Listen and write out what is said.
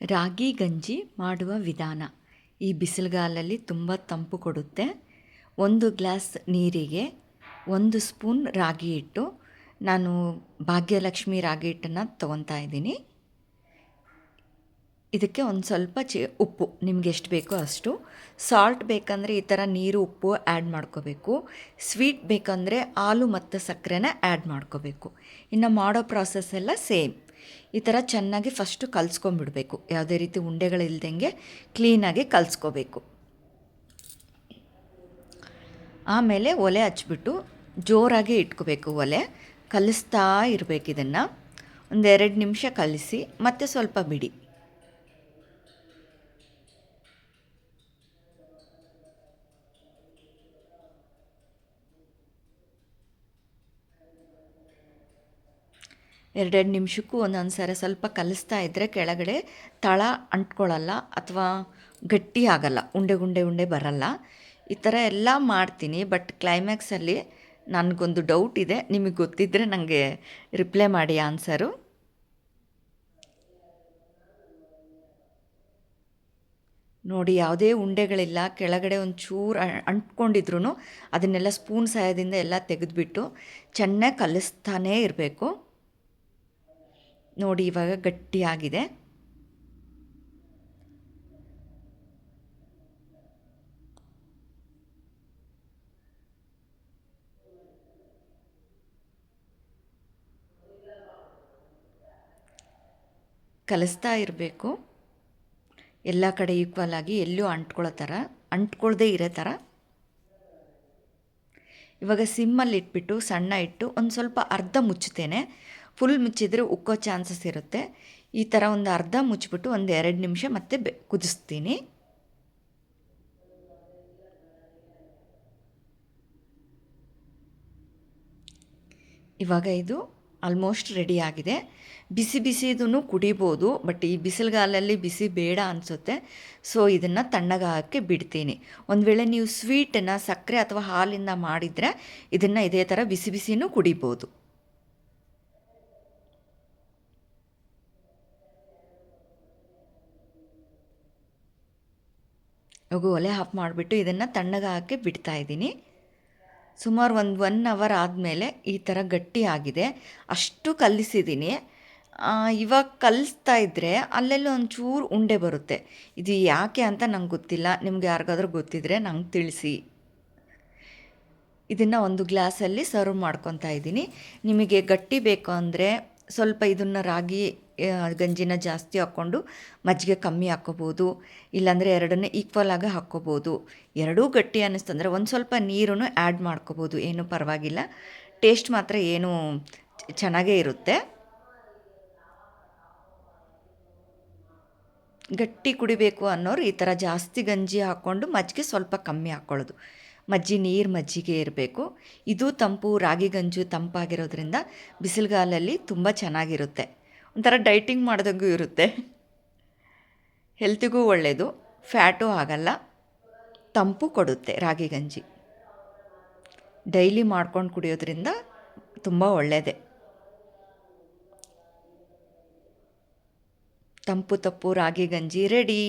ರಾಗಿ ಗಂಜಿ ಮಾಡುವ ವಿಧಾನ. ಈ ಬಿಸಿಲುಗಾಲಲ್ಲಿ ತುಂಬ ತಂಪು ಕೊಡುತ್ತೆ. ಒಂದು ಗ್ಲಾಸ್ ನೀರಿಗೆ ಒಂದು ಸ್ಪೂನ್ ರಾಗಿ ಹಿಟ್ಟು. ನಾನು ಭಾಗ್ಯಲಕ್ಷ್ಮಿ ರಾಗಿ ಹಿಟ್ಟನ್ನು ತೊಗೊತಾ ಇದ್ದೀನಿ. ಇದಕ್ಕೆ ಒಂದು ಸ್ವಲ್ಪ ಚಿ ಉಪ್ಪು, ನಿಮ್ಗೆ ಎಷ್ಟು ಬೇಕೋ ಅಷ್ಟು. ಸಾಲ್ಟ್ ಬೇಕಂದರೆ ಈ ಥರ ನೀರು, ಉಪ್ಪು ಆ್ಯಡ್ ಮಾಡ್ಕೋಬೇಕು. ಸ್ವೀಟ್ ಬೇಕಂದರೆ ಹಾಲು ಮತ್ತು ಸಕ್ಕರೆನ ಆ್ಯಡ್ ಮಾಡ್ಕೋಬೇಕು. ಇನ್ನು ಮಾಡೋ ಪ್ರಾಸೆಸ್ ಎಲ್ಲ ಸೇಮ್. ಈ ಥರ ಚೆನ್ನಾಗಿ ಫಸ್ಟು ಕಲಿಸ್ಕೊಂಬಿಡ್ಬೇಕು ಯಾವುದೇ ರೀತಿ ಉಂಡೆಗಳಿಲ್ದಂಗೆ ಕ್ಲೀನಾಗಿ ಕಲಿಸ್ಕೋಬೇಕು. ಆಮೇಲೆ ಒಲೆ ಹಚ್ಬಿಟ್ಟು ಜೋರಾಗಿ ಇಟ್ಕೋಬೇಕು ಒಲೆ. ಕಲಿಸ್ತಾ ಇರಬೇಕು ಇದನ್ನು. ಒಂದೆರಡು ನಿಮಿಷ ಕಲಿಸಿ, ಮತ್ತೆ ಸ್ವಲ್ಪ ಬಿಡಿ. ಎರಡೆರಡು ನಿಮಿಷಕ್ಕೂ ಒಂದೊಂದು ಸಾರಿ ಸ್ವಲ್ಪ ಕಲಿಸ್ತಾ ಇದ್ದರೆ ಕೆಳಗಡೆ ತಳ ಅಂಟ್ಕೊಳ್ಳಲ್ಲ ಅಥವಾ ಗಟ್ಟಿ ಆಗಲ್ಲ, ಉಂಡೆ ಉಂಡೆ ಉಂಡೆ ಬರಲ್ಲ. ಈ ಥರ ಎಲ್ಲ ಮಾಡ್ತೀನಿ, ಬಟ್ ಕ್ಲೈಮ್ಯಾಕ್ಸಲ್ಲಿ ನನಗೊಂದು ಡೌಟ್ ಇದೆ. ನಿಮಗೆ ಗೊತ್ತಿದ್ದರೆ ನನಗೆ ರಿಪ್ಲೈ ಮಾಡಿ ಆನ್ಸರು. ನೋಡಿ, ಯಾವುದೇ ಉಂಡೆಗಳಿಲ್ಲ, ಕೆಳಗಡೆ ಒಂದು ಚೂರು ಅಂಟ್ಕೊಂಡಿದ್ರು ಅದನ್ನೆಲ್ಲ ಸ್ಪೂನ್ ಸಹಾಯದಿಂದ ಎಲ್ಲ ತೆಗೆದುಬಿಟ್ಟು ಚೆನ್ನಾಗಿ ಕಲಿಸ್ತಾನೇ ಇರಬೇಕು. ನೋಡಿ ಇವಾಗ ಗಟ್ಟಿಯಾಗಿದೆ. ಕಲಿಸ್ತಾ ಇರಬೇಕು. ಎಲ್ಲ ಕಡೆ ಈಕ್ವಲ್ ಆಗಿ ಎಲ್ಲೂ ಅಂಟ್ಕೊಳ್ಳೋ ಥರ ಅಂಟ್ಕೊಳ್ಳದೆ ಇರೋ ಥರ. ಇವಾಗ ಸಿಮ್ಮಲ್ಲಿ ಇಟ್ಬಿಟ್ಟು ಸಣ್ಣ ಇಟ್ಟು ಒಂದು ಸ್ವಲ್ಪ ಅರ್ಧ ಮುಚ್ಚುತ್ತೇನೆ. ಫುಲ್ ಮುಚ್ಚಿದರೆ ಉಕ್ಕೋ ಚಾನ್ಸಸ್ ಇರುತ್ತೆ. ಈ ಥರ ಒಂದು ಅರ್ಧ ಮುಚ್ಚಿಬಿಟ್ಟು ಒಂದು ಎರಡು ನಿಮಿಷ ಮತ್ತೆ ಬೆ ಕುದಿಸ್ತೀನಿ. ಇವಾಗ ಇದು ಆಲ್ಮೋಸ್ಟ್ ರೆಡಿ ಆಗಿದೆ. ಬಿಸಿ ಬಿಸಿದೂ ಕುಡಿಬೋದು ಬಟ್ ಈ ಬಿಸಿಲುಗಾಲಲ್ಲಿ ಬಿಸಿ ಬೇಡ ಅನಿಸುತ್ತೆ. ಸೊ ಇದನ್ನು ತಣ್ಣಗಾಗಕ್ಕೆ ಬಿಡ್ತೀನಿ. ಒಂದು ವೇಳೆ ನೀವು ಸ್ವೀಟನ್ನು ಸಕ್ಕರೆ ಅಥವಾ ಹಾಲಿಂದ ಮಾಡಿದರೆ ಇದನ್ನು ಇದೇ ಥರ ಬಿಸಿ ಬಿಸಿನೂ ಕುಡಿಬೋದು. ಇವಾಗ ಒಲೆ ಆಫ್ ಮಾಡಿಬಿಟ್ಟು ಇದನ್ನು ತಣ್ಣಗೆ ಹಾಕಿ ಬಿಡ್ತಾ ಇದ್ದೀನಿ. ಸುಮಾರು ಒಂದು ಒನ್ ಅವರ್ ಆದಮೇಲೆ ಈ ಥರ ಗಟ್ಟಿ ಆಗಿದೆ. ಅಷ್ಟು ಕಲಿಸಿದ್ದೀನಿ. ಇವಾಗ ಕಲಿಸ್ತಾ ಇದ್ದರೆ ಅಲ್ಲೆಲ್ಲ ಒಂಚೂರು ಉಂಡೆ ಬರುತ್ತೆ. ಇದು ಯಾಕೆ ಅಂತ ನಂಗೆ ಗೊತ್ತಿಲ್ಲ. ನಿಮ್ಗೆ ಯಾರಿಗಾದ್ರೂ ಗೊತ್ತಿದ್ರೆ ನಂಗೆ ತಿಳಿಸಿ. ಇದನ್ನು ಒಂದು ಗ್ಲಾಸಲ್ಲಿ ಸರ್ವ್ ಮಾಡ್ಕೊತಾ ಇದ್ದೀನಿ. ನಿಮಗೆ ಗಟ್ಟಿ ಬೇಕು ಅಂದರೆ ಸ್ವಲ್ಪ ಇದನ್ನು ರಾಗಿ ಗಂಜಿನ ಜಾಸ್ತಿ ಹಾಕ್ಕೊಂಡು ಮಜ್ಜಿಗೆ ಕಮ್ಮಿ ಹಾಕ್ಕೋಬೋದು, ಇಲ್ಲಾಂದರೆ ಎರಡನ್ನೇ ಈಕ್ವಲ್ ಆಗಿ ಹಾಕ್ಕೋಬೋದು. ಎರಡೂ ಗಟ್ಟಿ ಅನ್ನಿಸ್ತಂದರೆ ಒಂದು ಸ್ವಲ್ಪ ನೀರನ್ನು ಆ್ಯಡ್ ಮಾಡ್ಕೋಬೋದು. ಏನೂ ಪರವಾಗಿಲ್ಲ. ಟೇಸ್ಟ್ ಮಾತ್ರ ಏನೂ ಚೆನ್ನಾಗೇ ಇರುತ್ತೆ. ಗಟ್ಟಿ ಕುಡಿಬೇಕು ಅನ್ನೋರು ಈ ಥರ ಜಾಸ್ತಿ ಗಂಜಿ ಹಾಕ್ಕೊಂಡು ಮಜ್ಜಿಗೆ ಸ್ವಲ್ಪ ಕಮ್ಮಿ ಹಾಕ್ಕೊಳ್ಳೋದು. ಮಜ್ಜಿ ನೀರು ಮಜ್ಜಿಗೆ ಇರಬೇಕು. ಇದು ತಂಪು, ರಾಗಿ ಗಂಜು ತಂಪಾಗಿರೋದ್ರಿಂದ ಬಿಸಿಲುಗಾಲಲ್ಲಿ ತುಂಬ ಚೆನ್ನಾಗಿರುತ್ತೆ. ಒಂಥರ ಡೈಟಿಂಗ್ ಮಾಡಿದಂಗೂ ಇರುತ್ತೆ. ಹೆಲ್ತಿಗೂ ಒಳ್ಳೆಯದು ಫ್ಯಾಟು ಆಗಲ್ಲ, ತಂಪು ಕೊಡುತ್ತೆ ರಾಗಿ ಗಂಜಿ. ಡೈಲಿ ಮಾಡ್ಕೊಂಡು ಕುಡಿಯೋದ್ರಿಂದ ತುಂಬ ಒಳ್ಳೆಯದೇ ತಂಪು ತಪ್ಪು ರಾಗಿ ಗಂಜಿ ರೆಡಿ.